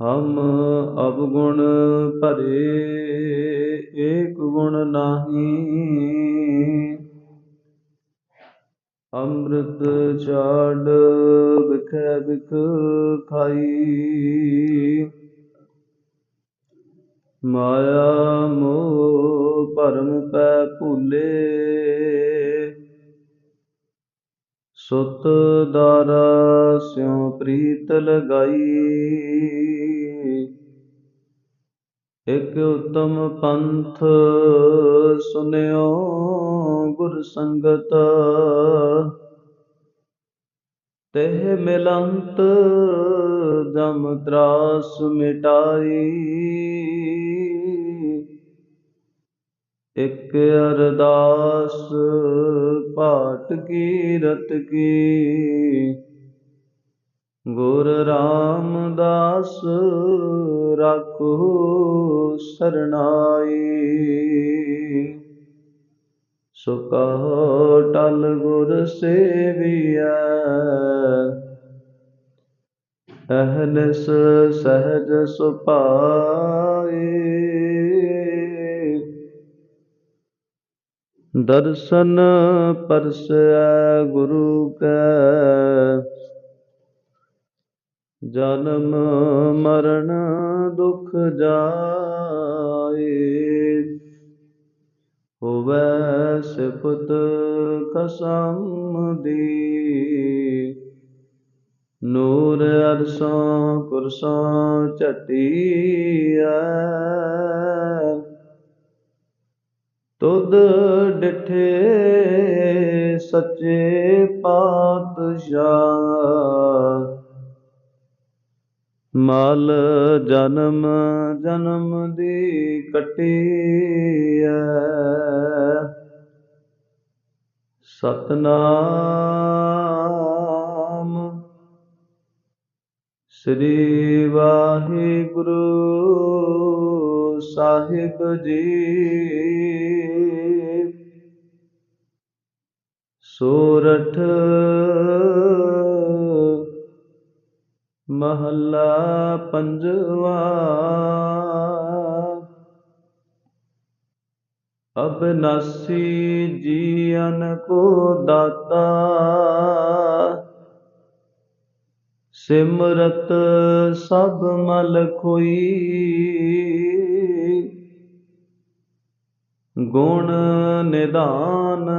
ਹਮ ਅਵਗੁਣ ਭਰੇ ਏਕ ਗੁਣ ਨਾਹੀ। ਅੰਮ੍ਰਿਤ ਛਾੜ ਵਿਖੈ ਵਿਖ ਖਾਈ। ਮਾਇਆ ਮੋਹ ਭਰਮ ਪੈ ਭੁਲੇ। ਸੁਤ ਦਾਰਾ ਸਿਉ ਪ੍ਰੀਤ ਲਗਾਈ। ਇਕ ਉਤਮ ਪੰਥ ਸੁਨਿਓ ਗੁਰ ਸੰਗਤ। ਤਹਿ ਮਿਲੰਤ ਜਮ ਤਰਾਸ ਮਿਟਾਈ। ਇਕ ਅਰਦਾਸ ਪਾਟ ਕੀ ਰਤ ਕੀ। ਗੁਰ ਰਾਮਦਾਸ ਰਾਖੋ ਸਰਣਾਈ ਸੋ ਕਹੋ ਟਲ ਗੁਰ ਸੇਵੀਐ, ਅਹਨਸ ਸਹਜ ਸੁਭਾਏ ਦਰਸ਼ਨ ਪਰਸੈ ਗੁਰੂ ਕੈ ਜਨਮ ਮਰਨ ਦੁਖ ਜਾਏ। ਹੋਵੈ ਸਿਫਤ ਕਸਮ ਦੀ। ਨੂਰ ਅਰਸਾਂ ਕੁਰਸਾਂ ਝਟੀਐ। ਤੁਧ ਡਿਠੇ ਸੱਚੇ ਪਾਤਸ਼ਾਹ। ਮਲ ਜਨਮ ਜਨਮ ਦੀ ਕਟੀਐ। ਸਤਨਾਮ ਸ੍ਰੀ ਵਾਹਿਗੁਰੂ ਸਾਹਿਬ ਜੀ। ਸੋਰਠ ਮਹੱਲਾ ਪੰਜਵਾ। ਅਬਨਾਸੀ ਜੀਵਨ ਕੋ ਦਾਤਾ, ਸਿਮਰਤ ਸਭ ਮਲ ਖੋਈ। ਗੁਣ ਨਿਦਾਨ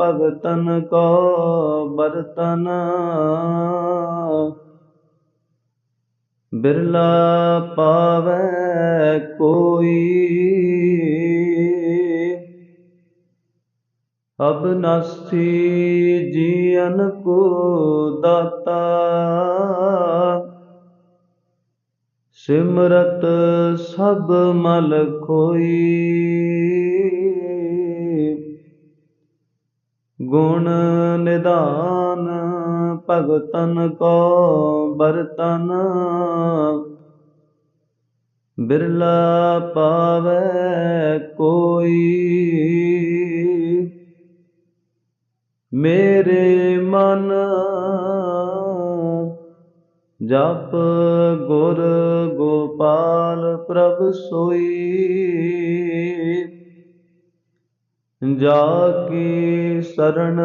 ਭਗਤਨ ਕੋ ਬਰਤਨ ਬਿਰਲਾ ਪਾਵੈ ਕੋਈ। ਅਬਨਾਸੀ ਜੀਵਨ ਕੋ ਦਾਤਾ। ਸਿਮਰਤ ਸਭ ਮਲ ਖੋਈ। ਗੁਣ ਨਿਧਾਨ ਭਗਤਨ ਕੋ ਬਰਤਨ। ਬਿਰਲਾ ਪਾਵੈ ਕੋਈ। ਮੇਰੇ ਮਨ ਜਪ ਗੁਰ ਗੋਪਾਲ ਪ੍ਰਭ ਸੋਈ। ਜਾ ਕੇ ਸਰਣ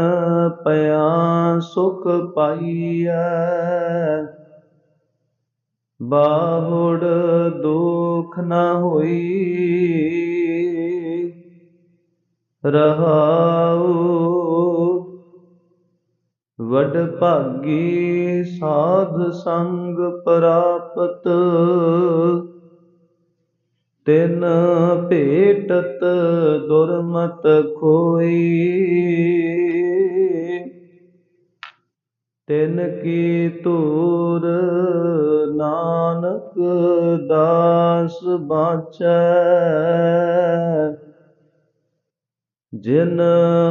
ਪਿਆ ਸੁਖ ਪਾਈਐ। ਬਾਹੁੜ ਦੁਖ ਨਾ ਹੋਈ, ਰਹਾਉ ਵਡ ਭਾਗੀ ਸਾਧ ਸੰਗ ਪ੍ਰਾਪਤ। ਤਿਨ ਭੇਟਤ ਦੁਰਮਤ ਖੋਈ। ਤਿਨ ਕੀ ਤੂਰ ਨਾਨਕ ਦਾਸ ਬਾਚੈ। ਜਿਨ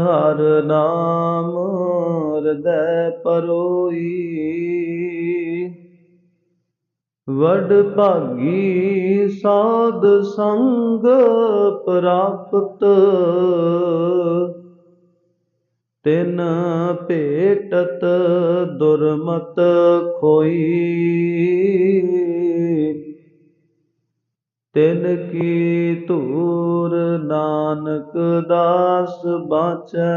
ਹਰ ਨਾਮ ਹਿਰਦੈ ਪਰੋਈ। ਵਡ ਭਾਗੀ ਸਾਧ ਸੰਗ ਪ੍ਰਾਪਤ। ਤਿਨ ਭੇਟਤ ਦੁਰਮਤ ਖੋਈ। ਤਿਨ ਕੀ ਧੂਰ ਨਾਨਕ ਦਾਸ ਬਾਚੈ।